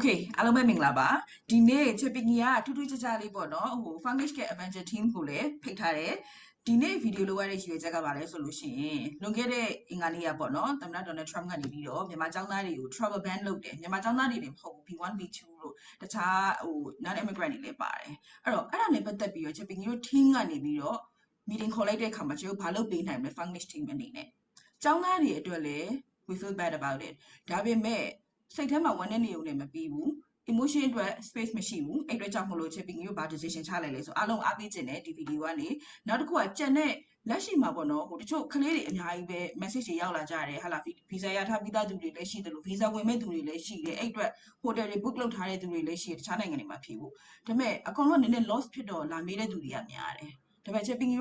Okay အားလုံးပဲမင်္ဂလာပါဒီနေ့ Chepingi ကထူးထူးခြားခြားလေးပေါ့နော်ဟို Fungish က Avenger Team ကိုလည်းဖိတ်ထားတယ်ဒီနေ့ဗီဒီယိုလိုရတဲ့ရည်ရွယ်ချက်ကပါလဲဆိုလို့ရှိရင်လွန်ခဲ့တဲ့အင်္ဂါနေ့ကပေါ့နော်သမ္မတဒေါ်နယ်ထရမ့်ကနေပြီးတော့မြန်မာကျောင်းသားတွေကို travel ban လုပ်တယ်မြန်မာကျောင်းသားတွေလည်းမဟုတ်ဘူး B1 B2 တို့တခြားဟို non immigrant တွေလည်းပါတယ်အဲ့တော့အဲ့ဒါနဲ့ပတ်သက်ပြီးတော့ Chepingi တို့ team ကနေပြီးတော့ meeting ခေါ်လိုက်တဲ့အခါမှာကျွန်တော်ဘာလုပ်ပေးနိုင်မလဲ Fungish team အနေနဲ့ကျောင်းသားတွေအတွက်လည်း we feel bad about it ဒါပေမဲ့ စိတ်ထဲမှာဝမ်းနည်းနေုံနဲ့မပြီးဘူး emotion အတွက် space မရှိဘူးအဲ့အတွက်ကြောင့်မလို့ chipping ကိုဘာ decision ချလိုက်လဲဆိုအားလုံးအားပေးခြင်းနဲ့ဒီ video ကနေနောက်တစ်ခုကကြံတဲ့လက်ရှိမှာပေါ့နော်ဟိုတချို့ကလေးတွေအများကြီးပဲ message တွေရောက်လာကြတယ်ဟာလာ visa ရထားပြီးသားသူတွေလည်းရှိတယ်လို့ visa ဝင်မဲ့သူတွေလည်းရှိတယ်အဲ့အတွက် hotel တွေ book လုပ်ထားတဲ့သူတွေလည်းရှိတယ်တခြားနိုင်ငံတွေမှာဖြစ်ဖို့ဒါပေမဲ့အကောင်လုံးနည်းနည်း loss ဖြစ်တော့လာမေးတဲ့သူတွေကများတယ်ဒါပေမဲ့ chipping က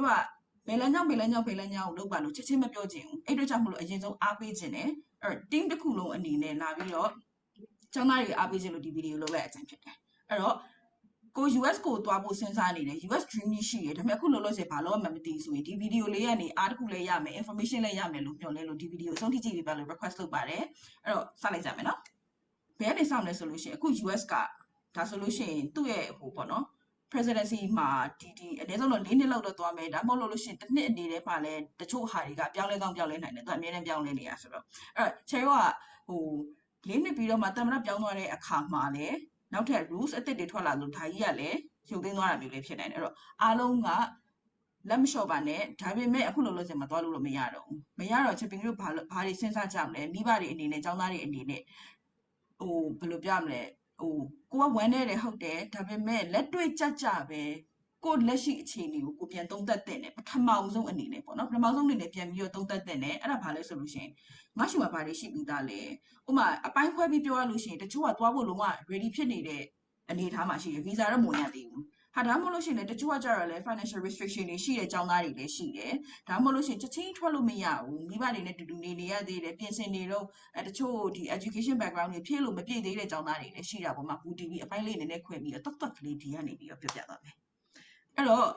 ဘယ်လမ်းကြောင်းဘယ်လမ်းကြောင်းဘယ်လမ်းကြောင်းကိုလုပ်ပါလို့ချက်ချင်းမပြောချင်ဘူးအဲ့အတွက်ကြောင့်မလို့အရင်ဆုံးအားပေးခြင်းနဲ့အဲ့ team တစ်ခုလုံးအနေနဲ့လာပြီးတော့ ကျောင်းသားတွေအားပေးခြင်းလို့ဒီဗီဒီယိုလုပ်လိုက်အကြံဖြစ်တယ်အဲ့တော့ကို US ကိုတွားဖို့စဉ်းစားနေတယ် US dream ကြီးရှိတယ်ဒါပေမဲ့အခုလောလောဆယ်ဘာလို့မှမသိဆိုရင်ဒီဗီဒီယိုလေးကနေအားတစ်ခုလည်းရမယ် information လည်းရမယ်လို့ပြောလဲလို့ဒီဗီဒီယိုအဆုံးထိကြည့်ပေးပါလို့ request လုပ်ပါတယ်အဲ့တော့စလိုက်ကြမယ်နော်ဘယ်ကနေစမလဲဆိုလို့ရှိရင်အခု US ကဒါဆိုလို့ရှိရင်သူ့ရဲ့ဟိုပေါ့နော် presidency မှာဒီဒီအနည်းဆုံးတော့၄နှစ်လောက်တော့သွားမယ်ဒါမှမဟုတ်လို့ရှိရင်တစ်နှစ်အနေနဲ့မှလည်းတချို့ဟာတွေကပြောင်းလဲကောင်းပြောင်းလဲနိုင်တယ်သူအများနဲ့ပြောင်းလဲနေရဆိုတော့အဲ့ချယ်ရောကဟို လေးနှစ်ပြီးတော့မှတမန်တော်ပြောင်းသွားတဲ့အခါမှာလည်းနောက်ထပ် rules အသစ်တွေထွက်လာလို့ဒါကြီးကလည်းရုပ်သိမ်းသွားတာမျိုးလေးဖြစ်နိုင်တယ်အဲ့တော့အားလုံးကလက်မလျှော့ပါနဲ့ဒါပေမဲ့အခုလောလောဆယ်မှာသွားလို့တော့မရတော့ဘူးမရတော့ shipping တို့ဘာဘာတွေစဉ်းစားကြမလဲမိဘတွေအနေနဲ့ចောင်းသားတွေအနေနဲ့ဟိုဘယ်လိုပြမလဲဟိုကိုကဝမ်းနေတယ်ဟုတ်တယ်ဒါပေမဲ့လက်တွေ့ကြကြပဲ ကိုလက်ရှိအခြေအနေကိုကိုပြန်သုံးသပ်တဲ့နဲ့ပထမအောင်ဆုံးအနေနဲ့ပေါ့နော်ပထမအောင်ဆုံးအနေနဲ့ပြန်ပြီးတော့သုံးသပ်တဲ့နဲ့အဲ့ဒါဘာလဲဆိုလို့ရှိရင်ငါရှိမှာဘာတွေရှိပြီးသားလဲဥမာအပိုင်းခွဲပြီးပြောရလို့ရှိရင်တချို့ကသွားဖို့လုံးဝ ready ဖြစ်နေတဲ့အနေအထားမှာရှိတယ် visa တော့မဝင်ရသေးဘူးဟာဒါမှမဟုတ်လို့ရှိရင်လည်းတချို့ကကြတော့လည်း financial restriction တွေရှိတဲ့ចောင်းသားတွေလည်းရှိတယ်ဒါမှမဟုတ်လို့ရှိရင်ချက်ချင်းထွက်လို့မရဘူးမိဘတွေနဲ့တူတူနေနေရသေးတယ်ပြင်ဆင်နေတော့အဲတချို့ဒီ education background တွေဖြည့်လို့မပြည့်သေးတဲ့ចောင်းသားတွေလည်းရှိတာပေါ့မှာ BTV အပိုင်းလေးနည်းနည်းခွဲပြီးတော့တတ်တတ်ကလေးဒီကနေပြီးတော့ပြောပြသွားမယ် အဲ့တော့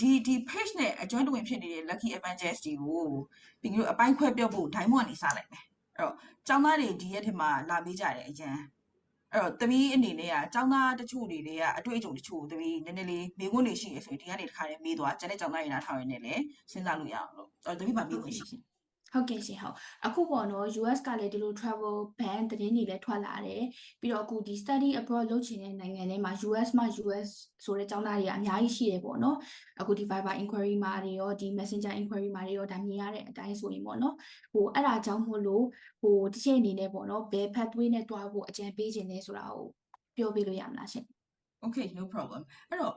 ဒီဒီ page နဲ့အကျွမ်းတဝင်ဖြစ်နေတဲ့ lucky evangels တွေကိုပြီးတော့အပိုင်းခွဲပြောဖို့ diamond ကနေစလိုက်မယ်အဲ့တော့ចောင်းသားတွေဒီရက်ထဲမှာလာပေးကြတယ်အရန်အဲ့တော့သမီးအနေနဲ့ကចောင်းသားတချို့တွေတွေကအတွေ့အကြုံတချို့သမီးနည်းနည်းလေးမေးခွန်းတွေရှိရဆိုရင်ဒီကနေတစ်ခါလေးမေးသွားကျန်တဲ့ចောင်းသားတွေနားထောင်ရနေလေစဉ်းစားလို့ရအောင်လို့အဲ့တော့သမီးမှာမေးခွန်းရှိ ဟုတ်ကဲ့ရှင်ဟုတ်အခုပေါ့နော် US ကလည်းဒီလို travel ban သတင်းတွေလည်းထွက်လာတယ်ပြီးတော့အခုဒီ study abroad လုပ်ချင်တဲ့နိုင်ငံတွေမှာ US မှာ US ဆိုတဲ့ကျောင်းသားတွေကအများကြီးရှိတယ်ပေါ့နော်အခုဒီ Viber inquiry မှာတွေရောဒီ Messenger inquiry မှာတွေရောဒါမြင်ရတဲ့အတိုင်းဆိုရင်ပေါ့နော်ဟိုအဲ့ဒါကြောင့်မို့လို့ဟိုတစ်ချက်အနေနဲ့ပေါ့နော်ဘယ် pathway နဲ့တွားဖို့အကြံပေးခြင်းလဲဆိုတာကိုပြောပြလို့ရမလားရှင် Okay no problem အဲ့တော့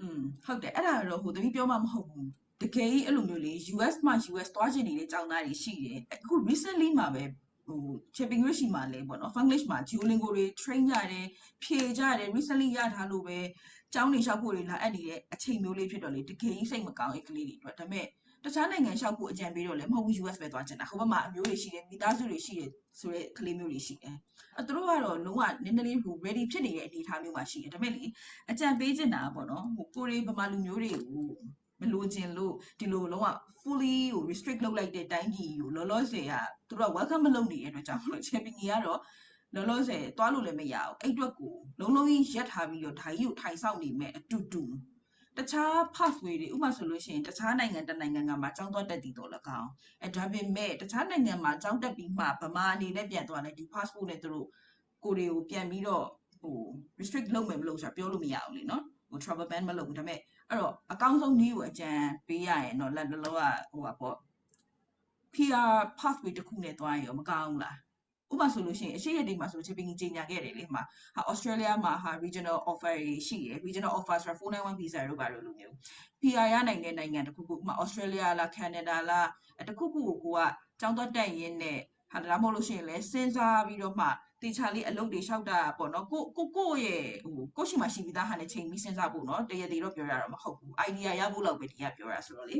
อืมဟုတ်တယ်အဲ့ဒါတော့ဟိုသမီးပြောမှမဟုတ်ဘူး တကယ်ကြီးအဲ့လိုမျိုးလေ US မှာ US သွားချင်နေတဲ့ចောင်းသားတွေရှိတယ်အခု recently မှာပဲဟို shipping rate ရှိမှာလဲပေါ့နော် Funglish မှာ Duolingo တွေ train ကြတယ်ဖြေကြတယ် recently ရထားလို့ပဲចောင်းတွေလျှောက်ဖို့တွေလာအပ်နေတဲ့အချိန်မျိုးလေးဖြစ်တော့လေတကယ်ကြီးစိတ်မကောင်းတဲ့ကလေးတွေအတွက်ဒါပေမဲ့တခြားနိုင်ငံလျှောက်ဖို့အကြံပေးတော့လည်းမဟုတ်ဘူး US ပဲသွားချင်တာဟိုဘက်မှာအမျိုးတွေရှိတယ်မိသားစုတွေရှိတယ်ဆိုတဲ့ကလေးမျိုးတွေရှိတယ်အဲသူတို့ကတော့လုံးဝနည်းနည်းလေးဟို ready ဖြစ်နေတဲ့အနေအထားမျိုးမှာရှိတယ်ဒါပေမဲ့လေအကြံပေးချင်တာပေါ့နော်ဟိုကိုရီဗမာလူမျိုးတွေကို မလိုချင်လို့ဒီလိုလုံးဝ fully ကို restrict လုပ်လိုက်တဲ့တိုင်းပြည်ကိုလောလောဆယ်ကသူတို့က welcome မလုပ်နေတဲ့အတွက်ကြောင့်မလို့ champion ကြီးကတော့လောလောဆယ်တွားလို့လည်းမရအောင်အဲ့အတွက်ကိုလုံးလုံးကြီးရက်ထားပြီးတော့ဓာကြီးကိုထိုင်ဆောင်နေမဲ့အတူတူတခြား pathway တွေဥပမာဆိုလို့ရှိရင်တခြားနိုင်ငံတစ်နိုင်ငံကမှကျောင်းသွားတက်တည်တော့၎င်းအဲဒါပေမဲ့တခြားနိုင်ငံမှာကျောင်းတက်ပြီးမှဗမာအနေနဲ့ပြန်သွားတယ်ဒီ passport နဲ့သူတို့ကိုယ်တွေကိုပြန်ပြီးတော့ဟို restrict လုပ်မယ်မလုပ်ဆိုတာပြောလို့မရအောင်လေနော်ဟို travel ban မလုပ်ဘူးဒါပေမဲ့ အဲ့တော့အကောင်းဆုံးနည်းကိုအကြံပေးရရင်တော့လက်လောကဟိုပါပေါ့ PR pathway တစ်ခုနဲ့သွားရင်ရောမကောင်းဘူးလားဥပမာဆိုလို့ရှိရင်အရှိရတိမှာဆိုချစ်ပင်းကြီးကြီးညာခဲ့တယ်လေမှာဟာ Australia မှာဟာ regional offer တွေရှိရယ် regional offer ဆိုတာ491 visa တို့ပါလို့လိုမျိုး PR ရနိုင်တဲ့နိုင်ငံတစ်ခုခုဥပမာ Australia လား Canada လားတခုခုကိုကိုကចောင်းသွားတက်ရင်းနဲ့ဟာဒါမှမဟုတ်လို့ရှိရင်လည်းစဉ်းစားပြီးတော့မှ တေချာလေးအလုပ်တွေလျှောက်တာပေါ့နော်ကိုကိုကိုရဲ့ဟိုကိုရှိမှရှိပြီးသားဟာနဲ့ချိန်ပြီးစဉ်းစားဖို့နော်တရသေးတော့ပြောရတာမဟုတ်ဘူး idea ရဖို့လောက်ပဲဒီကပြောတာဆိုတော့လေ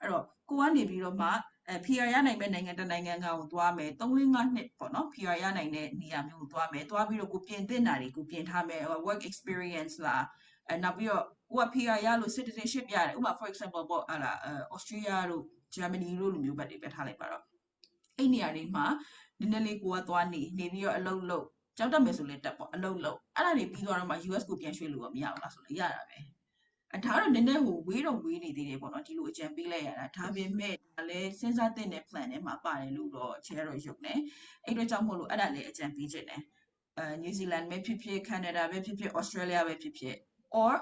အဲ့တော့ကိုကနေပြီးတော့မှအဲ PR ရနိုင်မဲ့နိုင်ငံတစ်နိုင်ငံကကိုသွားမယ်3 5နှစ်ပေါ့နော် PR ရနိုင်တဲ့နေရာမျိုးကိုသွားမယ်သွားပြီးတော့ကိုပြင်သင့်တာတွေကိုပြင်ထားမယ် work experience လားအဲနောက်ပြီးတော့ကိုက PR ရလို့ citizenship ရတယ်ဥပမာ for example ပေါ့ဟာလာ Australia တို့ Germany တို့လိုမျိုးဘက်တွေပဲထားလိုက်ပါတော့အဲ့နေရာတွေမှာန ည်းနည်းလေးကိုကသွားနေနေပြီးတော့အလုပ်လုပ်ကြောက်တတ်မယ်ဆိုလဲတက်ပေါ့အလုံးလုံးအဲ့ဒါတွေပြီးသွားတော့မှ US ကိုပြန်ရွှေ့လို့တော့မရဘူးလားဆိုလဲရတာပဲအဒါကတော့နည်းနည်းဟိုဝေးတော့ဝေးနေသေးတယ်ပေါ့နော်ဒီလိုအကြံပေးလိုက်ရတာဒါပေမဲ့ဒါလည်းစဉ်းစားသင့်တဲ့ plan ထဲမှာပါတယ်လို့တော့ချဲတော့ရုပ်နေအဲ့တော့ကြောင့်မို့လို့အဲ့ဒါလည်းအကြံပေးခြင်းတယ်အဲ New Zealand ပဲဖြစ်ဖြစ် Canada ပဲဖြစ်ဖြစ် Australia ပဲဖြစ်ဖြစ် or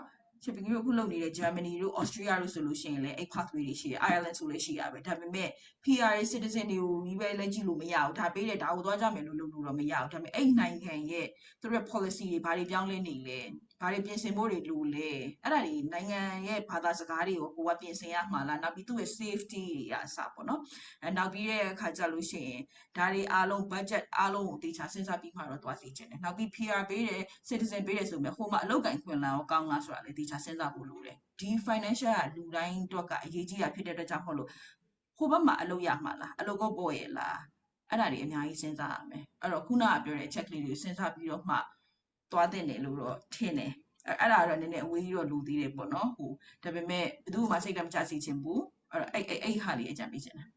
ဖြစ်ပြီးအခုလုပ်နေတဲ့ Germany တို့ Austria တို့ဆိုလို့ရှိရင်လည်းအဲ့ pathway တွေရှိတယ် Ireland ဆိုလည်းရှိတာပဲဒါပေမဲ့ PR citizen တွေကိုကြီးပဲလက်ကြည့်လို့မရဘူးဒါပေးတယ်ဒါကိုသွားကြမယ်လို့လုပ်လို့တော့မရဘူးဒါပေမဲ့အဲ့နိုင်ငံရဲ့သူတို့ရဲ့ policy တွေဘာတွေပြောင်းလဲနေလဲ ဘာတွေပြင်ဆင်ဖို့တွေလိုလဲအဲ့ဒါတွေနိုင်ငံရဲ့ဘာသာစကားတွေကိုကိုကပြင်ဆင်ရမှာလားနောက်ပြီးသူ့ရဲ့ safety တွေအစပေါ့နော်အဲနောက်ပြီးတဲ့အခါကျလို့ရှိရင်ဒါတွေအားလုံး budget အားလုံးကိုတေချာစဉ်းစားပြီးမှတော့သွားစီခြင်းတယ်နောက်ပြီး PR ပေးတယ် citizen ပေးတယ်ဆိုပေမဲ့ဟိုမှာအလုပ်ကိုင်ခွင့်လန်းရောကောင်းလားဆိုတာလည်းတေချာစဉ်းစားဖို့လိုတယ်ဒီ financial ကလူတိုင်းအတွက်ကအရေးကြီးတာဖြစ်တဲ့အတွက်ကြောင့်မို့လို့ဟိုဘက်မှာအလုပ်ရမှာလားအလုပ်ကိုပေါ်ရဲ့လားအဲ့ဒါတွေအများကြီးစဉ်းစားရမယ်အဲ့တော့ခုနကပြောတဲ့ check လေးတွေကိုစဉ်းစားပြီးတော့မှ သွားတဲ့တယ်လို့တော့ထင်တယ်အဲ့အဲ့ဒါတော့နည်းနည်းအဝေးကြီးတော့လူသေးတယ်ပေါ့နော်ဟိုဒါပေမဲ့ဘယ်သူမှစိတ်တမချစီချင်ဘူးအဲ့တော့အဲ့အဲ့အဲ့ဟာလေးအကြံပေးချင်တယ်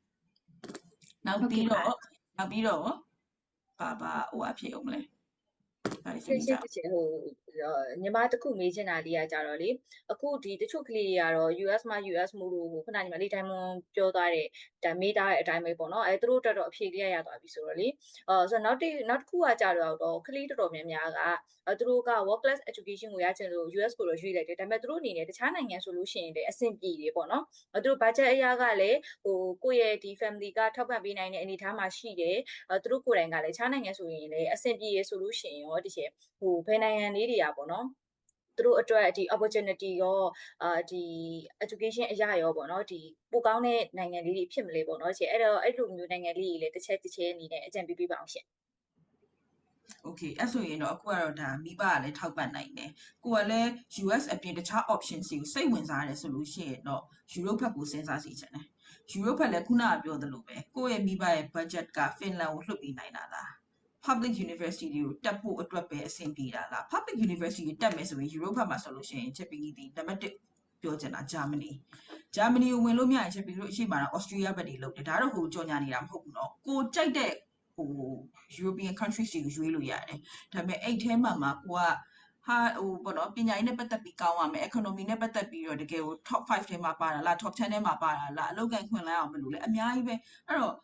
နောက်ပြီးတော့နောက်ပြီးတော့ဘာဘာဟိုအဖြစ်အောင်မလဲဘာလဲရှင်းစဉ်းရှစားင်းတစ်ချက်ဟိုအော် ညီမတစ်ခုမေးချင်တာလေးကကြတော့လေအခုဒီတချို့ကလေးတွေကတော့ US မှာ US မို့လို့ဟိုခုနကညီမလေးတိုင်းမွန်ပြောသွားတဲ့ဒါမေးထားတဲ့အတိုင်းပဲပေါ့နော်အဲသူတို့တက်တော့အဖြေလေးရရသွားပြီဆိုတော့လေအော်ဆိုတော့နောက်တစ်နောက်တစ်ခုကကြတော့တော့ကလေးတော်တော်များများကအဲသူတို့က work class education ကိုရချင်လို့ US ကိုတော့ရွေးလိုက်တယ်ဒါပေမဲ့သူတို့အနေနဲ့တခြားနိုင်ငံဆိုလို့ရှိရင်လည်းအဆင်ပြေတယ်ပေါ့နော်အဲသူတို့ budget အရာကလည်းဟိုကိုယ့်ရဲ့ဒီ family ကထောက်ပံ့ပေးနိုင်တဲ့အနေအထားမှာရှိတယ်အဲသူတို့ကိုယ်တိုင်ကလည်းခြားနိုင်ငံဆိုရင်လည်းအဆင်ပြေရဆိုလို့ရှိရင်ရောတကယ်ဟိုဘယ်နိုင်ငံလေးတွေကပေါ့နော်သူတို့အတွက်ဒီ opportunity ရောအာဒီ education အရာရောပေါ့နော်ဒီပိုကောင်းတဲ့နိုင်ငံလေးတွေဖြစ်မလဲပေါ့နော်ရှင်အဲ့တော့အဲ့လိုမျိုးနိုင်ငံလေးတွေလည်းတစ်ချက်တစ်ချက်အနေနဲ့အကြံပေးပေးပါအောင်ရှင် โอเคအဲ့ဆိုရင်တော့အခုကတော့ဒါမိဘကလည်းထောက်ပံ့နိုင်တယ်ကိုကလည်း US အပြင်တခြား option တွေကိုစိတ်ဝင်စားရတယ်ဆိုလို့ရှိရင်တော့ Europe ဘက်ကိုစဉ်းစားစီချင်တယ် Europe ဘက်လည်းခုနကပြောသလိုပဲကိုယ့်ရဲ့မိဘရဲ့ budget က Finland ကိုလွှတ်ပေးနိုင်တာလား public university တွေကိုတက်ဖို့အတွက်ပဲအဆင်ပြေတာလား public university တွေတက်မယ်ဆိုရင် Europe ဘက်မှာဆိုလို့ရှိရင်ချက်ပီဒီနံပါတ်1ပြောချင်တာ Germany Germany ကိုဝင်လို့မရရင်ချက်ပီတို့အရှိမတာ Austria ဘက်တွေလုပ်တယ်ဒါတော့ဟိုကြော်ညာနေတာမဟုတ်ဘူးเนาะကိုကြိုက်တဲ့ဟို European countries တွေကိုရွေးလို့ရတယ်ဒါပေမဲ့အဲ့ထဲမှာမှာကိုကဟာဟိုပေါ့နော်ပညာရေးနဲ့ပတ်သက်ပြီးကောင်းရမယ် economy နဲ့ပတ်သက်ပြီးတော့တကယ်ကို top 5ထဲမှာပါတာလား top 10ထဲမှာပါတာလားအလုပ်ကိုင်ခွင့်လန်းအောင်မလို့လဲအများကြီးပဲအဲ့တော့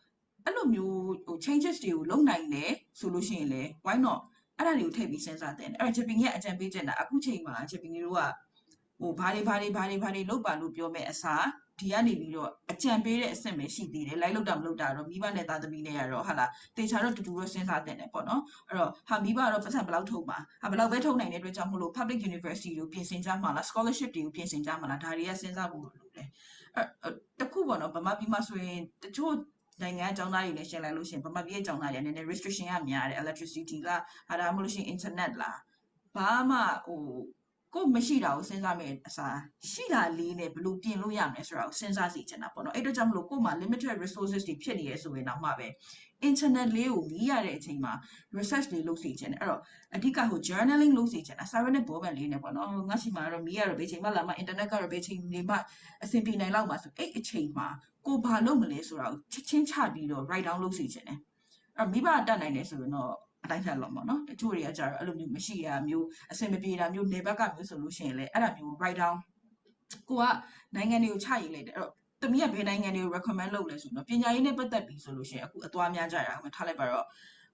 အဲ့လိုမျိုးဟို changes တွေကိုလုပ်နိုင်တယ်ဆိုလို့ရှိရင်လေ why not အဲ့ဒါတွေကိုထည့်ပြီးစဉ်းစားတဲ့အဲ့တော့ Japan ရဲ့အကြံပေးချက်တာအခုချိန်မှာ Japan တို့ကဟိုဘာတွေဘာတွေဘာတွေဘာတွေလုပ်ပါလို့ပြောမဲ့အစားဒီကနေပြီးတော့အကြံပေးတဲ့အဆင့်ပဲရှိသေးတယ်လိုက်လို့တာမလို့တာတော့မိဘနဲ့သားသမီးနဲ့ရတော့ဟာလာတေချာတော့တူတူတော့စဉ်းစားတဲ့တယ်ပေါ့နော်အဲ့တော့ဟာမိဘကတော့ပတ်စံဘယ်လောက်ထုတ်ပါဟာဘယ်လောက်ပဲထုတ်နိုင်တဲ့အတွက်ကြောင့်မလို့ public university ကိုပြင်ဆင်ကြမှာလား scholarship တွေကိုပြင်ဆင်ကြမှာလားဒါတွေကစဉ်းစားဖို့လိုတယ်အဲ့တခုပေါ့နော်ဗမာပြည်မှာဆိုရင်တချို့ နိုင်ငံအကြောင်းသားတွေနဲ့ရှင်းလိုက်လို့ရှိရင်ဗမာပြည်အကြောင်းသားတွေကနည်းနည်း restriction ကများတယ် electricity လားဟာဒါမှမဟုတ်လို့ရှိရင် internet လားဘာမှဟိုကိုမရှိတာကိုစဉ်းစားမယ်အစားရှိတာလေးနဲ့ဘယ်လိုပြင်လို့ရမလဲဆိုတာကိုစဉ်းစားစီချင်တာပေါ့နော်အဲ့တော့ကြောင့်မလို့ကို့မှာ limited resources တွေဖြစ်နေရဆိုရင်တော့မှပဲ internet လေးကိုမြည်ရတဲ့အချိန်မှာ research တွေလုပ်စီချင်တယ်အဲ့တော့အဓိကဟို journaling လုပ်စီချင်တာ Sarah နဲ့ Bob လေးနဲ့ပေါ့နော်ငါရှိမှာတော့မြည်ရတော့ဘယ်ချိန်မှလာမှ internet ကတော့ဘယ်ချိန်နေမှအဆင်ပြေနိုင်လောက်မှာဆိုအဲ့အချိန်မှာ ကိုဘာလုပ်မလဲဆိုတာကိုချက်ချင်းချပြီးတော့ write down လုပ်စီချင်တယ်အဲ့မိဘတတ်နိုင်တယ်ဆိုရင်တော့အတိုင်းဆက်လောက်ပါနော်တချို့တွေကကြတော့အဲ့လိုမျိုးမရှိရမျိုးအဆင်မပြေတာမျိုးနေဘက်ကမျိုးဆိုလို့ရှိရင်လည်းအဲ့ဒါမျိုး write down ကိုကနိုင်ငံတွေကိုချရေးလိုက်တယ်အဲ့တော့တမီးကဘယ်နိုင်ငံတွေကို recommend လုပ်လဲဆိုတော့ပညာရေးနဲ့ပတ်သက်ပြီးဆိုလို့ရှိရင်အခုအသွားများကြရအောင်ထားလိုက်ပါတော့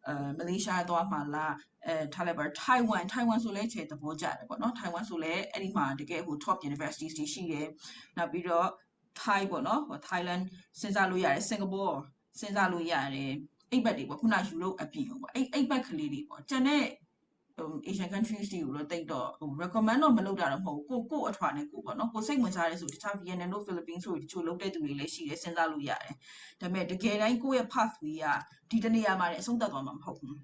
အဲမလေးရှားသွားမှလားအဲထားလိုက်ပါတော့ Taiwan Taiwan ဆိုလဲခြေသဘောကျတယ်ပေါ့နော် Taiwan ဆိုလဲအဲ့ဒီမှာတကယ်ဟို top universities တွေရှိတယ်နောက်ပြီးတော့ Thai ပေါ့နော်ဟို Thailand စဉ်းစားလို့ရတယ် Singapore စဉ်းစားလို့ရတယ်အိပ်ဘက်တွေပေါ့ခုန Europe အပြင်ပေါ့အဲ့အိပ်ဘက်ကလေးတွေပေါ့ကျန်တဲ့ဟို Asian countries တွေကိုတော့တိတ်တော့ဟို recommend တော့မလုပ်တာတော့မဟုတ်ဘူးကိုကိုအထွာနဲ့ကိုပေါ့နော်ကိုစိတ်ဝင်စားရဲဆိုတခြား Vietnam တို့ Philippines တို့တချို့လုပ်တဲ့သူတွေလည်းရှိတယ်စဉ်းစားလို့ရတယ်ဒါပေမဲ့တကယ်တိုင်းကိုယ့်ရဲ့ pathway ကဒီတနေရာမှာလည်းအဆုံးသတ်သွားမှာမဟုတ်ဘူး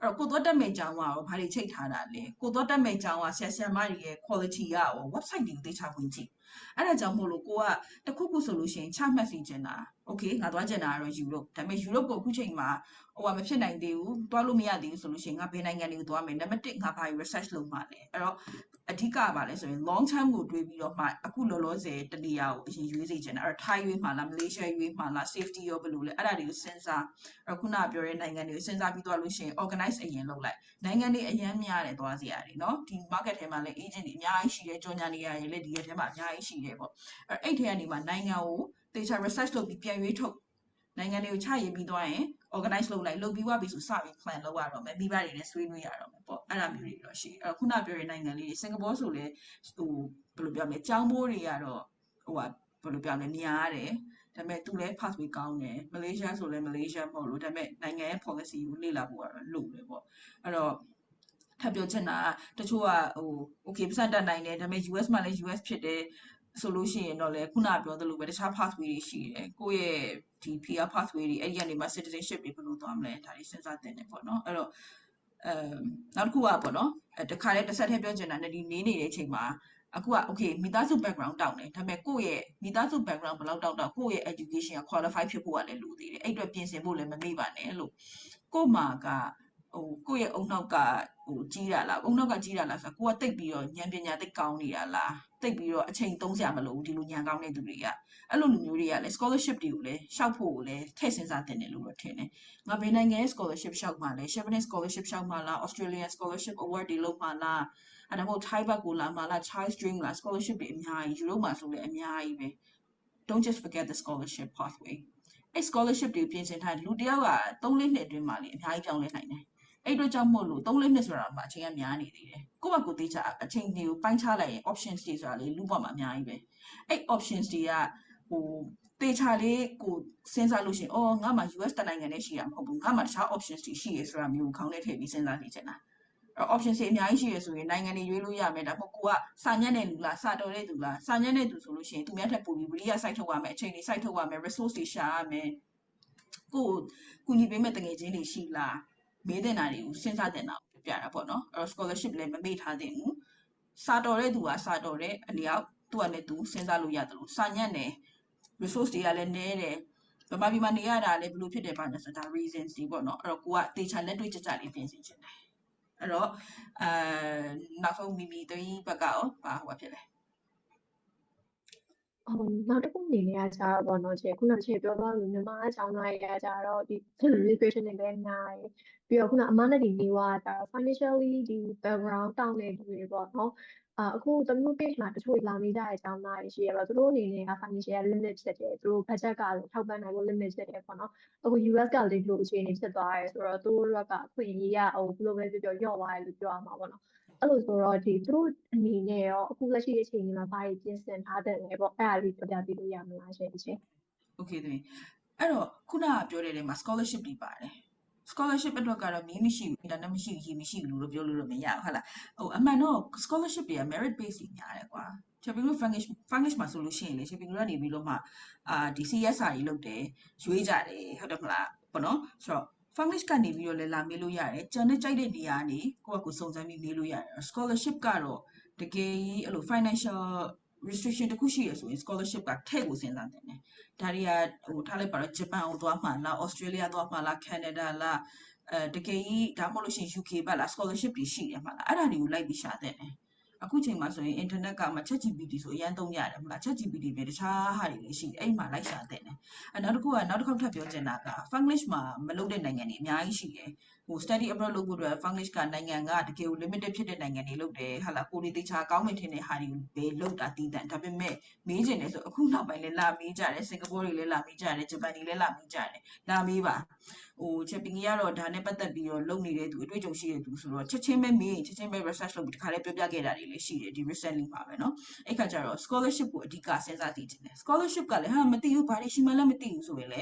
အဲ့တော့ကိုသွားတက်မဲ့ကြောင်းကရောဘာတွေချိန်ထားတာလဲကိုသွားတက်မဲ့ကြောင်းကဆရာဆရာမတွေရဲ့ quality ကရော website တွေကိုသိချဝင်ကြည့် အဲ့ဒါကြောင့်မို့လို့ကိုကတခုခုဆိုလို့ရှိရင်ချမှတ်စီချင်တာဟ okay ငါသွားကျင်တာကတော့ယူရိုပဒါပေမဲ့ယူရိုပကိုအခုချိန်မှာဟိုကမဖြစ်နိုင်သေးဘူးသွားလို့မရသေးဘူးဆိုလို့ရှိရင်ငါဘယ်နိုင်ငံတွေကိုသွားမယ်နံပါတ်1ငါဘာ research လုပ်မှာလဲအဲ့တော့ အဓိကပါလဲဆိုရင် long term ကိုတွေးပြီးတော့မှအခုလောလောဆယ်တနေရာကိုအရင်ရွေးစေချင်တာအဲ့တော့ Thai ရွေးမှာလား Malaysia ရွေးမှာလား safety ရောဘယ်လိုလဲအဲ့ဒါတွေကိုစဉ်းစားအဲ့တော့ခုနကပြောတဲ့နိုင်ငံတွေကိုစဉ်းစားပြီးသွားလို့ရှိရင် organize အရင်လုပ်လိုက်နိုင်ငံတွေအရင်များတယ်သွားစရာတွေเนาะဒီ market ထဲမှာလည်း agent တွေအများကြီးရှိတယ်ကြော်ညာနေရရင်လည်းဒီရက်ထဲမှာအများကြီးရှိတယ်ပေါ့အဲ့အဲ့ထဲကနေမှနိုင်ငံကို သေချာ research လုပ်ပြီးပြန်ရွေးထုတ်နိုင်ငံတွေကိုချရေးပြီးသွားရင် organize လုပ်လိုက်လုပ်ပြီးွားပြီဆိုစပြီး plan လုပ်ရတော့မယ်မိဘတွေနဲ့ဆွေးနွေးရတော့မယ်ပေါ့အဲ့ဒါမျိုးတွေတော့ရှိအဲ့ခုနပြောတဲ့နိုင်ငံလေးစင်ကာပူဆိုလည်းဟိုဘယ်လိုပြောမလဲကျောင်းမိုးတွေကတော့ဟိုဟာဘယ်လိုပြောမလဲများတယ်ဒါပေမဲ့သူလည်း pathway ကောင်းတယ်မလေးရှားဆိုလည်းမလေးရှားမဟုတ်လို့ဒါပေမဲ့နိုင်ငံရဲ့ policy ကိုလေ့လာဖို့ကတော့လိုတယ်ပေါ့အဲ့တော့ထပ်ပြောချင်တာတချို့ကဟို okay ပတ်စံတက်နိုင်တယ်ဒါပေမဲ့ US မှာလည်း US ဖြစ်တယ် ဆိုလို့ရှိရင်တော့လေခုနပြောသလိုပဲတခြား pathway တွေရှိတယ်ကိုယ့်ရဲ့ဒီ PR pathway တွေအဲ့ဒီကနေမှ citizenship တွေဘယ်လိုသွားမလဲဒါတွေစဉ်းစားသင့်တယ်ပေါ့နော်အဲ့တော့အဲနောက်တစ်ခုကပေါ့နော်အဲတခါလေတစ်ဆက်တည်းပြောချင်တာနဲ့ဒီနေနေတဲ့အချိန်မှာအခုက okay မိသားစု background တောင်းတယ်ဒါပေမဲ့ကိုယ့်ရဲ့မိသားစု background ဘယ်လောက်တောင်းတော့ကိုယ့်ရဲ့ education က qualify ဖြစ်ဖို့ကလည်းလိုသေးတယ်အဲ့အတွက်ပြင်ဆင်ဖို့လည်းမမေ့ပါနဲ့လို့ကို့မှာကဟိုကိုယ့်ရဲ့အုံနောက်ကဟိုကြီးတာလားအုံနောက်ကကြီးတာလားဆိုတော့ကိုကတိတ်ပြီးတော့ဉာဏ်ပညာတိတ်ကောင်းနေတာလား တိတ်ပြီးတော့အချိန်သုံးစရာမလိုဘူးဒီလိုဉာဏ်ကောင်းတဲ့သူတွေကအဲ့လိုလူမျိုးတွေကလည်း scholarship တွေကိုလည်းရှောက်ဖို့ကိုလည်းထည့်စဉ်းစားတင်တယ်လို့တော့ထင်တယ်ငါဘယ်နိုင်ငံရဲ့ scholarship ရှောက်မှာလဲ Japanese scholarship ရှောက်မှာလား Australian scholarship award တွေလုပ်မှာလားအဲ့ဒါမှမဟုတ် Thai ဘက်ကိုလာမှာလား Child String လား scholarship တွေအများကြီးယူရိုမှာဆိုလည်းအများကြီးပဲ don't just forget the scholarship pathway အဲ့ scholarship တွေပြင်ဆင်ထားတယ်လူတစ်ယောက်က3လနှစ်အတွင်းမှာလေအများကြီးပြောင်းလဲနိုင်တယ် အဲ့အတွက်ကြောင့်မို့လို့3လနှစ်ဆိုတာမှအချိန်ကများနေသေးတယ်ကိုယ့်ဘက်ကိုတေးချအချိန်တွေကိုပိုင်းခြားလိုက်ရင် options တွေဆိုတာလေလူ့ဘက်မှာအများကြီးပဲအဲ့ options တွေကဟိုတေချာလေးကိုစဉ်းစားလို့ရှရင်အော်ငါမှ US တနိုင်ငံနဲ့ရှိရမှာမဟုတ်ဘူးငါမှတခြား options တွေရှိရဆိုတာမျိုးခေါင်းထဲထည့်ပြီးစဉ်းစားနေချင်တာအဲ့ option တွေအများကြီးရှိရဆိုရင်နိုင်ငံတွေရွေးလို့ရမယ်ဒါပေမဲ့ကိုကစာညက်တဲ့လူလားစာတော်တဲ့သူလားစာညက်တဲ့သူဆိုလို့ရှိရင်သူများထက်ပိုပြီး really စိုက်ထုတ်ရမယ်အချိန်တွေစိုက်ထုတ်ရမယ် resource တွေရှာရမယ်ကိုကူညီပေးမဲ့တငယ်ချင်းတွေရှိလား မေးတဲ့နာတွေကိုစဉ်းစားတဲ့နာကိုပြတာပေါ့နော်အဲ့တော့ scholarship လည်းမမေ့ထားသင့်ဘူးစာတော်တဲ့သူကစာတော်တဲ့အနေအောက်သူကလည်းသူစဉ်းစားလို့ရတယ်လို့စာညက်နေ resource တွေကလည်းနည်းတယ်ဗမာပြည်မှာနေရတာလည်းဘယ်လိုဖြစ်တယ်ပါလဲဆိုတော့ဒါ reasons တွေပေါ့နော်အဲ့တော့ကိုကတေချာလက်တွေ့ကြကြလေးပြင်ဆင်ချင်တယ်အဲ့တော့အဲနောက်ဆုံးမိမိ3ဘက်ကရောဘာဟိုဖြစ်လဲဟိုနောက်တစ်ခုအနေနဲ့ကကြတော့ပေါ့နော်ခြေခုနကခြေပြောသွားလို့မြန်မာအကြောင်းသားတွေကကြတော့ဒီ registration တွေလည်းများတယ် ပြီးတော့ခုနအမနဲ့ဒီနေဝါကြတော့ financially ဒီ background တောင်းတဲ့လူတွေပေါ့နော်အာအခုတမျိုး page မှာတချို့လာနေကြတဲ့အကြောင်းသားတွေရှိရပါသူတို့အနေနဲ့က financial limit ဖြစ်တယ်သူတို့ budget ကလည်းထောက်ပံ့နိုင်ဖို့ limit ဖြစ်တယ်ပေါ့နော်အခု US ကလည်းဒီလိုအခြေအနေဖြစ်သွားတယ်ဆိုတော့သူတို့ကအခွင့်အရေးကဟိုဘယ်လိုပဲပြောပြောလျော့သွားတယ်လို့ပြောရမှာပေါ့နော်အဲ့လိုဆိုတော့ဒီသူတို့အနေနဲ့ရောအခုလက်ရှိအချိန်ကြီးမှာဘာတွေပြင်ဆင်ထားတဲ့လဲပေါ့အဲ့ဒါလေးပြောပြပေးလို့ရမလားရှင်ရှင် okay သမီးအဲ့တော့ခုနကပြောတဲ့နေမှာ scholarship တွေပါတယ် scholarship အတွက်ကတော့မီးမရှိဘူး internet မရှိဘူးရေမရှိဘူးလို့ပြောလို့တော့မရဘူးဟုတ်လားဟိုအမှန်တော့ scholarship တွေက merit base တွေများတယ်ကွာချက်ပြီးလို့ Frankish Frankish မှာဆိုလို့ရှိရင်လေချက်ပြီးလို့ကနေပြီးလို့မှအာဒီ CSR တွေလုပ်တယ်ရွေးကြတယ်ဟုတ်တယ်မလားပေါ့နော်ဆိုတော့ Frankish ကနေပြီးတော့လည်းလာမေးလို့ရတယ်ကျန်တဲ့ကြိုက်တဲ့နေရာကနေကိုယ့်အကူစုံစမ်းပြီးမေးလို့ရတယ် scholarship ကတော့တကယ်ကြီးအဲ့လို financial restriction တခုရှိရဆိုရင် scholarship ကထည့်ကိုစဉ်းစားတယ်ဒါတွေကဟိုထားလိုက်ပါတော့ဂျပန်ကိုသွားမှလားဩစတြေးလျသွားမှလားကနေဒါလားအဲတကယ်ကြီးဒါမှမဟုတ်လို့ရှိရင် UK ဘက်လား scholarship တွေရှိတယ်မှလားအဲ့ဒါတွေကိုလိုက်ပြီးရှာတဲ့တယ် အခုချိန်မှာဆိုရင် internet ကမှ ChatGPT ဆိုအရန်သုံးရတယ်မလား ChatGPT ပဲတခြားဟာတွေလည်းရှိတယ်အဲ့မှာလိုက်ရှာတဲ့တယ်အဲနောက်တစ်ခုကနောက်တစ်ခေါက်ထပ်ပြောချင်တာက Funglish မှာမလုပ်တဲ့နိုင်ငံတွေအများကြီးရှိတယ်ဟို study abroad လုပ်ဖို့အတွက် Funglish ကနိုင်ငံကတကယ်ကို limited ဖြစ်တဲ့နိုင်ငံတွေလုပ်တယ်ဟာလားကိုယ်တွေတေချာကောင်းမှထင်တဲ့ဟာတွေကိုပဲလုပ်တာတည်တံ့ဒါပေမဲ့မေးချင်တယ်ဆိုအခုနောက်ပိုင်းလည်းလာမေးကြတယ်စင်ကာပူတွေလည်းလာမေးကြတယ်ဂျပန်တွေလည်းလာမေးကြတယ်လာမေးပါ ဟိုချက်ပင်ကြီးကတော့ဒါနဲ့ပတ်သက်ပြီးတော့လုပ်နေတဲ့သူအတွေ့အကြုံရှိတဲ့သူဆိုတော့ချက်ချင်းပဲမေးရင်ချက်ချင်းပဲ research လုပ်ပြီးတခါလေးပြောပြခဲ့တာတွေလည်းရှိတယ်ဒီ recently မှာပဲเนาะအဲ့ခါကျတော့ scholarship ကိုအဓိကစဉ်းစားသိချင်တယ် scholarship ကလည်းဟာမသိဘူးဘာတွေရှိမှလည်းမသိဘူးဆိုရင်လေ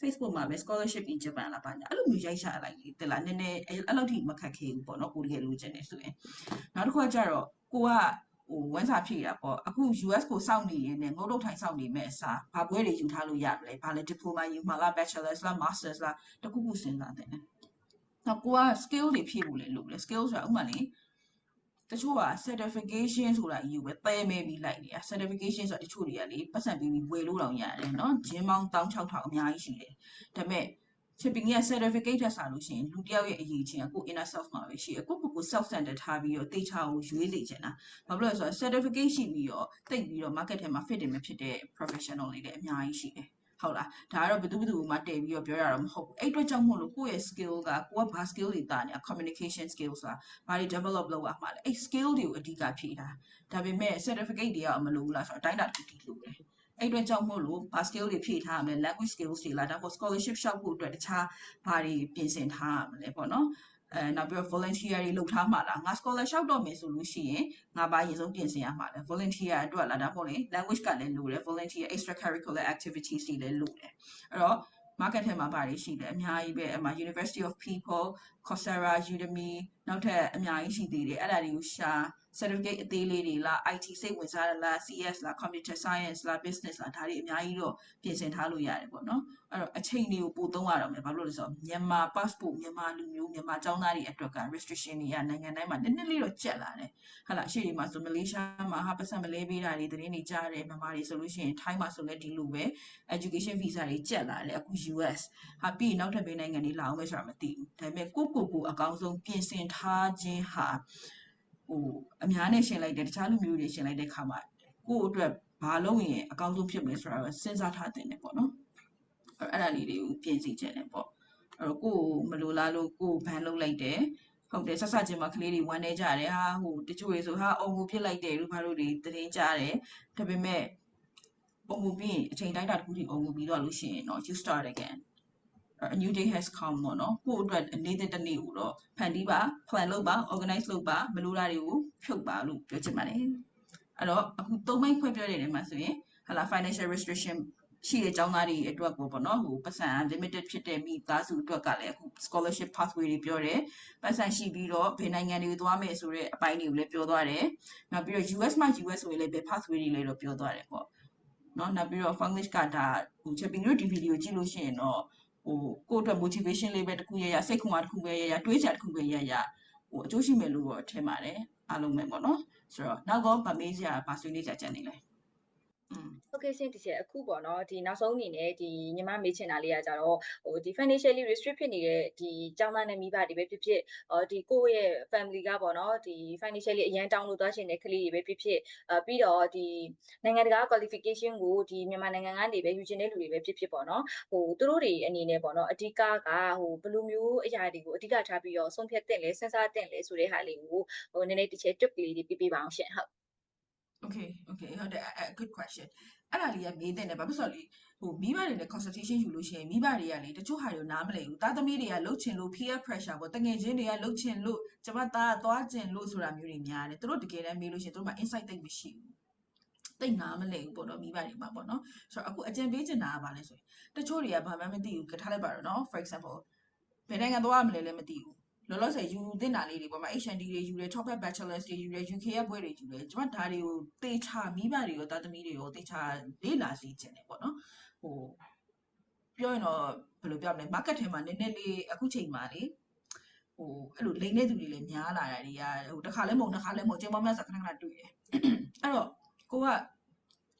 Facebook မှာပဲ scholarship in Japan လာပါညာအဲ့လိုမျိုးရိုက်ရှာလိုက်လေတလားနည်းနည်းအဲ့အဲ့လောက်ထိမခက်ခဲဘူးပေါ့နော်ကိုတကယ်လိုချင်တယ်ဆိုရင်နောက်တစ်ခုကကျတော့ကိုက ဟိုဝန်စာဖြည့်တာပေါ့အခု US ကိုစောင့်နေရင်လည်းငုတ်တုတ်ထိုင်စောင့်နေမဲ့အစားဘာပွဲတွေယူထားလို့ရမလဲဘာလဲ diploma ယူမှာလား bachelor's လား master's လားတခုခုစဉ်းစားတယ်နော်ကိုက skill တွေဖြည့်ဖို့လေလို့လေ skill ဆိုတာဥပမာလေ တချို့က certification ဆိုတာကြီးကိုပဲသဲမဲပြီးလိုက်နေတာ certification ဆိုတာတချို့တွေကလေပတ်စံပြီးပြီးဝယ်လို့တောင်ရတယ်เนาะဂျင်းမောင်း16000အများကြီးရှိတယ်ဒါပေမဲ့ shipping ရဲ့ certificate တက်စားလို့ရှိရင်လူတစ်ယောက်ရဲ့အရေးချင်းကကို inner self မှာပဲရှိတယ်ကိုကိုကို self center ထားပြီးတော့တေချာကိုရွေးစေချင်တာဘာဖြစ်လို့လဲဆိုတော့ certificate ရှိပြီးတော့တိတ်ပြီးတော့ market ထဲမှာ fit တယ်မဖြစ်တဲ့ professional တွေလည်းအများကြီးရှိတယ်ဟုတ်လားဒါကတော့ဘယ်သူဘယ်သူမှတည်ပြီးတော့ပြောရတာမဟုတ်ဘူးအဲ့အတွက်ကြောင့်မို့လို့ကိုယ့်ရဲ့ skill ကကိုကဘာ skill တွေတာနေတာ communication skill ဆိုတာဘာတွေ develop လုပ်ရမှာလဲအဲ့ skill တွေကိုအဓိကဖြည့်တာဒါပေမဲ့ certificate တွေကမလိုဘူးလားဆိုတော့အတိုင်းအတာတစ်ခုတည်းလိုတယ် အဲ့အတွက်ကြောင့်မို့လို့ ဘာ skill တွေဖြည့်ထားရမလဲ language skills တွေလားဒါမှမဟုတ် scholarship ရှောက်ဖို့အတွက်တခြားဘာတွေပြင်ဆင်ထားရမလဲပေါ့နော်အဲနောက်ပြီးတော့ volunteer တွေလုပ်ထားမှာလားငါ scholar ရှောက်တော့မယ်ဆိုလို့ရှိရင်ငါဘာအရင်ဆုံးပြင်ဆင်ရမှာလဲ volunteer အတွက်လားဒါမှမဟုတ်လေ language ကလည်းလိုတယ် volunteer extracurricular activities တွေလည်းလိုတယ်အဲ့တော့ market ထဲမှာဘာတွေရှိလဲအများကြီးပဲအမှ University of People Coursera Udemy နောက်ထပ်အများကြီးရှိသေးတယ်အဲ့ဒါတွေကိုရှာ certificate အသေးလေးတွေလား IT စိတ်ဝင်စားတယ်လား CS လား computer science လား business လားဒါတွေအများကြီးတော့ပြင်ဆင်ထားလို့ရတယ်ပေါ့နော်အဲ့တော့အချိန်တွေကိုပို့သုံးရတော့မယ်ဘာလို့လဲဆိုတော့မြန်မာ passport မြန်မာလူမျိုးမြန်မာចောင်းသားတွေအတွက်က restriction တွေကနိုင်ငံတိုင်းမှာနည်းနည်းလေးတော့ကျက်လာတယ်ဟုတ်လားအရှိတွေမှာဆိုမလေးရှားမှာဟာပတ်စံမလဲပေးတာတွေသတင်းတွေကြားတယ်မြန်မာတွေဆိုလို့ရှိရင်ထိုင်းမှာဆိုလည်းဒီလိုပဲ education visa တွေကျက်လာတယ်အခု US ဟာပြီးရင်နောက်ထပ်ဘယ်နိုင်ငံတွေလာအောင်လဲဆိုတာမသိဘူးဒါပေမဲ့ကိုကိုကိုအကောင်းဆုံးပြင်ဆင်ထားခြင်းဟာ ဟိုအများနဲ့ရှင်းလိုက်တယ်တခြားလူမျိုးတွေရှင်းလိုက်တဲ့ခါမှာကိုယ့်အတွက်ဘာလုပ်ရင်အကောင်းဆုံးဖြစ်မလဲဆိုတာကိုစဉ်းစားထားတင်တယ်ပေါ့နော်အဲ့အဲ့ဒါလေးတွေကိုပြင်စီခြင်းတယ်ပေါ့အဲ့တော့ကိုယ်ကိုမလိုလားလို့ကိုယ်ဘန်လုပ်လိုက်တယ်ဟုတ်တယ်ဆက်ဆက်ချင်းမှာကလေးတွေဝမ်းနေကြတယ်ဟာဟိုတချို့တွေဆိုဟာအုံကိုပြစ်လိုက်တယ်လို့ဘာလို့တွေသတင်းကြတယ်ဒါပေမဲ့ပုံမူပြီးရင်အချိန်တိုင်းတာတစ်ခုထိအုံကိုပြီးတော့လို့ရှိရင်တော့ you start again a new day has come ပေါ့နော်ကိုယ့်အတွက်နေတဲ့တစ်နေ့ကိုတော့ဖန်တီးပါ plan လုပ်ပါ organize လုပ်ပါမလိုတာတွေကိုဖြုတ်ပါလို့ပြောချင်ပါတယ်အဲ့တော့အခုသုံးပိုင်းခွဲပြောတဲ့နေရာမှာဆိုရင်ဟာလာ financial restriction ရှိတဲ့ကျောင်းသားတွေအတွက်ကိုပေါ့နော်ဟိုပတ်စံ limited ဖြစ်တဲ့မိသားစုအတွက်ကလည်းအခု scholarship pathway တွေပြောတယ်ပတ်စံရှိပြီးတော့ဘယ်နိုင်ငံတွေကိုသွားမယ်ဆိုတဲ့အပိုင်းတွေကိုလည်းပြောသွားတယ်နောက်ပြီးတော့ US မှာ US ဆိုရင်လည်းဘယ် pathway တွေလဲတော့ပြောသွားတယ်ပေါ့နော်နောက်ပြီးတော့ Funglish ကဒါဟို Chipping တို့ဒီ video ကြည့်လို့ရှိရင်တော့ ဟိုကိုယ့်အတွက် motivation လေးပဲတစ်ခုရရစိတ်ခွန်အားတစ်ခုပဲရရတွေးချတစ်ခုပဲရရဟိုအကျိုးရှိမယ်လို့တော့ထင်ပါတယ်အားလုံးပဲပေါ့နော်ဆိုတော့နောက်တော့ဗမေးစရာဗာဆွေးနွေးကြကြနေလဲอืม ဟုတ်ကဲ့ရှင်ဒီချက်အခုပေါ့နော်ဒီနောက်ဆုံးအနေနဲ့ဒီညီမမေးချင်တာလေးကကြတော့ဟိုဒီ financially restrict ဖြစ်နေတဲ့ဒီကျောင်းသားနဲ့မိဘတွေပဲဖြစ်ဖြစ်အော်ဒီကိုယ့်ရဲ့ family ကပေါ့နော်ဒီ financially အရန်တောင်းလို့သွားရှင်တဲ့ကလေးတွေပဲဖြစ်ဖြစ်အပြီးတော့ဒီနိုင်ငံတကာ qualification ကိုဒီမြန်မာနိုင်ငံကနေပဲယူချင်တဲ့လူတွေပဲဖြစ်ဖြစ်ပေါ့နော်ဟိုသူတို့တွေအနေနဲ့ပေါ့နော်အဓိကကဟိုဘယ်လိုမျိုးအရာတွေကိုအဓိကထားပြီးတော့ဆုံးဖြတ်တဲ့လဲစဉ်းစားတဲ့လဲဆိုတဲ့ဟာလေးကိုဟိုနည်းနည်းတစ်ချက် tip ကလေးတွေပြပြပါအောင်ရှင်ဟုတ် Okay, okay, ဟုတ်တယ်အဲ good question. အဲ့ဒါလေးကမေးတဲ့နေဘာဖြစ်လို့လဲဟိုမိဘတွေနဲ့ consultation ယူလို့ရှိရင်မိဘတွေကလေတချို့ဟာတွေကိုနားမလည်ဘူးသားသမီးတွေကလှုပ်ချင်လို့ peer pressure ပေါ့တငယ်ချင်းတွေကလှုပ်ချင်လို့ကျမသားကသွားချင်လို့ဆိုတာမျိုးတွေများတယ်သူတို့တကယ်တမ်းမေးလို့ရှိရင်သူတို့မှာ insight တိတ်မရှိဘူးတိတ်နားမလည်ဘူးပေါ့နော်မိဘတွေမှာပေါ့နော်ဆိုတော့အခုအကြံပေးချင်တာကဘာလဲဆိုရင်တချို့တွေကဘာမှမသိဘူးကထားလိုက်ပါတော့နော် for example ဘယ်နိုင်ငံသွားရမလဲလည်းမသိဘူး လောလောဆယ်ယူတင်တာလေးတွေပေါ့မှာ HND တွေယူတယ် top up bachelors တွေယူတယ် UK ရဲ့ဘွဲတွေယူတယ်ကျမဒါတွေကိုတေချာမိဘတွေရောသားသမီးတွေရောတေချာလေ့လာစီခြင်းတယ်ပေါ့နော်ဟိုပြောရင်တော့ဘယ်လိုပြောမလဲ market ထဲမှာနည်းနည်းလေးအခုချိန်မှာလေဟိုအဲ့လိုလိမ်တဲ့သူတွေလည်းများလာတာတွေကဟိုတစ်ခါလဲမဟုတ်တစ်ခါလဲမဟုတ်ကျင်းပေါင်းများစွာခဏခဏတွေ့တယ်အဲ့တော့ကိုက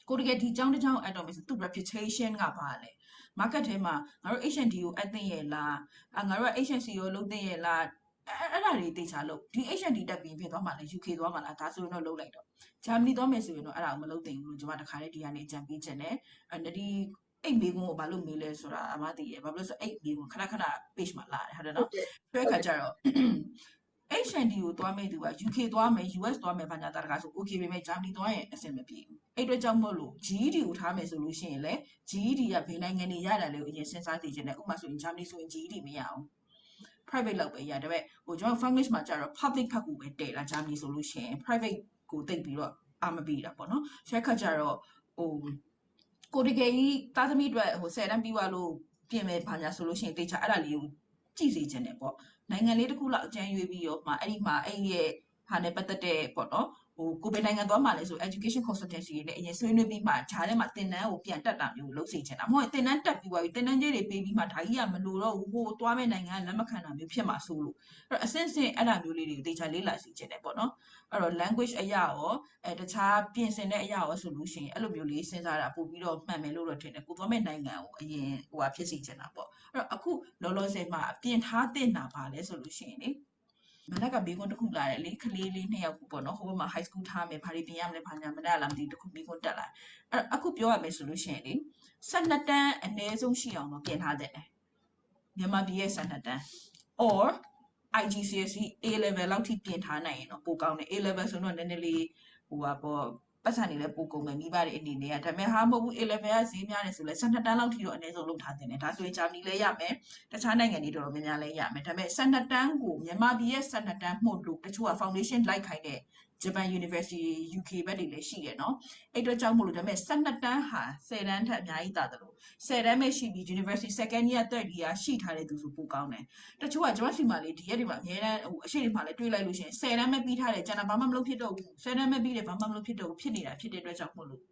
ကိုတကယ်ဒီကြောင်းတစ်ကြောင်းအပ်တော့မယ်ဆိုသူ reputation ကဘာလဲ market ထဲမှာငါတို့ H&D ကိုအပ်သိရဲ့လားအငါတို့က H&C ကိုလုပ်သိရဲ့လား အဲ့အဲ့ဒါတွေတေချာလို့ဒီ H&D တက်ပြီးဖြစ်သွားမှလည်း UK သွားမှလားဒါဆိုရင်တော့လုပ်လိုက်တော့ Germany သွားမယ်ဆိုရင်တော့အဲ့ဒါကိုမလုပ်သိဘူးလို့ကျွန်မတခါတည်းဒီကနေအကြံပေးခြင်းနဲ့အဲ့ဒီအိတ်မေကွန်းကိုဘာလို့မေးလဲဆိုတာအမသိရဘာဖြစ်လို့ဆိုအိတ်မေကွန်းခဏခဏ page မှာလာတယ်ဟုတ်တယ်ဟုတ်နော်တယ်ပြောခါကြတော့ H&D ကိုသွားမဲ့သူက UK သွားမယ် US သွားမယ်ဘာညာတာတကားဆို okay ပဲမဲ့ Germany သွားရင်အဆင်မပြေဘူးအဲ့အတွက်ကြောင့်မို့လို့ GED ကိုထားမယ်ဆိုလို့ရှိရင်လေ GED ကဘယ်နိုင်ငံတွေရတာလဲကိုအရင်စဉ်းစားသိချင်တယ်ဥပမာဆိုရင် Germany ဆိုရင် GED မရအောင် private လောက်ပဲရဒါပေမဲ့ဟိုကျွန်တော် Funglish မှာကျတော့ public ဖက်ကိုပဲတည်တာ Germany ဆိုလို့ရှိရင် private ကိုတိတ်ပြီးတော့အာမပေးတာပေါ့နော်ဆိုတဲ့ခါကျတော့ဟိုကိုတကယ်ကြီးသားသမီးအတွက်ဟို10တန်းပြီးသွားလို့ပြင်မယ်ဘာညာဆိုလို့ရှိရင်တိတ်ချအဲ့ဒါလေးကိုကြည့်စေချင်တယ်ပေါ့နိုင်ငံလေးတစ်ခုလောက်အကြံရွေးပြီးတော့မှအဲ့ဒီမှာအဲ့ဒီရဲ့ဟာနဲ့ပတ်သက်တဲ့ပေါ့နော် ဟဟိုကိုယ်ပိုင်နိုင်ငံသွားမှလဲဆို education consultancy တွေနဲ့အရင်ဆွေးနွေးပြီးမှဂျားထဲမှာတင်တန်းကိုပြန်တက်တာမျိုးလုပ်စေချင်တာမဟုတ်ရင်တင်တန်းတက်ပြီးသွားပြီတင်တန်းကြီးတွေပေးပြီးမှဒါကြီးကမလို့တော့ဘူးဟိုသွားမဲ့နိုင်ငံကလက်မခံတာမျိုးဖြစ်မှာစိုးလို့အဲ့တော့အစင်စင်အဲ့ဒါမျိုးလေးတွေကိုတေချာလေးလာစီချင်တယ်ပေါ့နော်အဲ့တော့ language အရာရောအဲတခြားပြင်ဆင်တဲ့အရာရောဆိုလို့ရှိရင်အဲ့လိုမျိုးလေးစဉ်းစားတာပို့ပြီးတော့မှန်မယ်လို့တော့ထင်တယ်ကိုသွားမဲ့နိုင်ငံကိုအရင်ဟိုဟာဖြစ်စီချင်တာပေါ့အဲ့တော့အခုလောလောဆယ်မှာပြင်ထားတင်တာပါလဲဆိုလို့ရှိရင်လေ မနက်ကဘေးကွန်းတစ်ခုလာတယ်လေကလေးလေးနှစ်ယောက်ကိုပေါ့နော်ဟိုဘက်မှာ high school ထားမယ်ဘာတွေပြင်ရမလဲဘာညာမနက်ကလာမသိဘူးတစ်ခုဘေးကွန်းတက်လာအဲ့တော့အခုပြောရမယ်ဆိုလို့ရှိရင်လေ12တန်းအနည်းဆုံးရှိအောင်တော့ပြင်ထားတဲ့မြန်မာပြည်ရဲ့12တန်း or IGCSE A level လောက်ထိပြင်ထားနိုင်ရင်တော့ပိုကောင်းတယ် A level ဆိုတော့နည်းနည်းလေးဟိုပါပေါ့ ပတ်စံနေလဲပိုကုန်မယ်မိဘတွေအနေနဲ့ကဒါပေမဲ့ဟာမဟုတ်ဘူး A level ကဈေးများတယ်ဆိုလဲ12တန်းလောက်ထိတော့အနည်းဆုံးလုပ်ထားတင်တယ်ဒါဆိုရင်ဂျာမနီလည်းရမယ်တခြားနိုင်ငံတွေတော်တော်များများလည်းရမယ်ဒါပေမဲ့12တန်းကိုမြန်မာပြည်ရဲ့12တန်းမှုတ်လို့တချို့က foundation လိုက်ခိုင်းတဲ့ Japan University UK ဘက်တွေလည်းရှိတယ်เนาะအဲ့တော့ကြောင့်မို့လို့ဒါပေမဲ့12တန်းဟာ10တန်းထက်အများကြီးတာတယ်လို့10တန်းပဲရှိပြီး University second year third year ရှိထားတဲ့သူဆိုပိုကောင်းတယ်တချို့ကကျွန်မစီမှာလေဒီရက်တွေမှာအများတန်းဟိုအရှိတွေမှာလည်းတွေးလိုက်လို့ရှိရင်10တန်းပဲပြီးထားတယ်ကျန်တာဘာမှမလုပ်ဖြစ်တော့ဘူး10တန်းပဲပြီးတယ်ဘာမှမလုပ်ဖြစ်တော့ဘူးဖြစ်နေတာဖြစ်တဲ့အတွက်ကြောင့်မို့လို့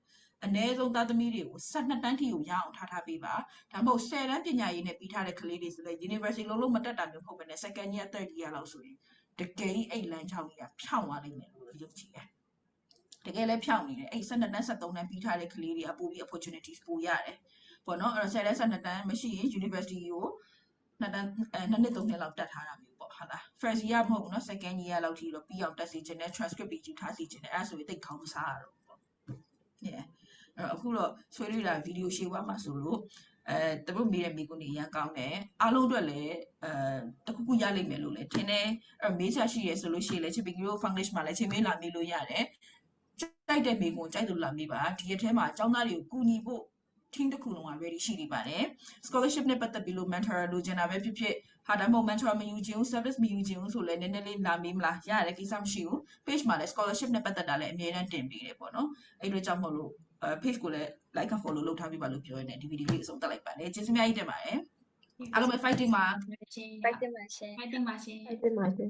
အ ਨੇ ဆုံးသားသမီးတွေကို12တန်းထိကိုရအောင်ထားထားပေးပါဒါမှမဟုတ်10တန်းပညာရေးနဲ့ပြီးထားတဲ့ကလေးတွေဆိုလည်း university လုံးလုံးမတက်တာမျိုးမဟုတ်ဘဲနဲ့ second year third year လောက်ဆိုရင် တကယ်ကြီးအဲ့လမ်းချောင်းကြီးကဖြောင်းသွားလိမ့်မယ်လို့ယုံကြည်တယ်တကယ်လည်းဖြောင်းနေတယ်အဲ့12တန်း73တန်းပြီးထားတဲ့ကလေးတွေကပိုပြီး opportunities ပိုရတယ်ပေါ့နော်အဲ့တော့10တန်း12တန်းမရှိရင် university ကိုနှစ်တန်းအဲနှစ်နှစ်သုံးနှစ်လောက်တက်ထားတာမျိုးပေါ့ဟုတ်လား first year မဟုတ်ဘူးနော် second year လောက်ထိတော့ပြီးအောင်တက်စီခြင်းနဲ့ transcript ပြီးကြည့်ထားစီခြင်းနဲ့အဲ့ဒါဆိုရင်တိတ်ခေါင်းမစားရတော့ဘူးပေါ့ yeah အဲ့တော့အခုတော့ဆွေးနွေးတာဗီဒီယိုရှေ့ဝါမှာဆိုလို့ အဲသူတို့မေးတဲ့မိကွန်းတွေအရင်ကောင်းတယ်အားလုံးအတွက်လည်းအဲတခုခုရလိမ့်မယ်လို့လည်းထင်တယ်အဲ့တော့မေးချက်ရှိရဆိုလို့ရှိရင်လည်းချစ်ပီကီရို foundation မှာလည်းချိန်မေးလာမေးလို့ရတယ်ကြိုက်တဲ့မိကွန်းကြိုက်လို့လာမေးပါဒီရက်ထဲမှာအကြောင်းသားတွေကိုကူညီဖို့ team တစ်ခုလုံးက ready ရှိနေပါတယ် scholarship နဲ့ပတ်သက်ပြီးလို့ mentor လိုချင်တာပဲဖြစ်ဖြစ်ဟာဒါမှမဟုတ် mentor မယူခြင်း service မယူခြင်းဆိုလည်းနည်းနည်းလေးလာမေးမလားရတယ်ကိစ္စမရှိဘူး page မှာလည်း scholarship နဲ့ပတ်သက်တာလည်းအများအားတင်ပေးတယ်ပေါ့နော်အဲ့လိုကြောင့်မို့လို့အဲ page ကိုလည်း like က follow လုပ်ထားပြီးပါလို့ပြောရတဲ့ဒီ video လေးအဆုံးသတ်လိုက်ပါတယ်ကျေးဇူးအများကြီးတင်ပါတယ်အားလုံးပဲ fighting ပါရှင် fighting ပါရှင် fighting ပါရှင်အဲ့ဒီမှာရှင်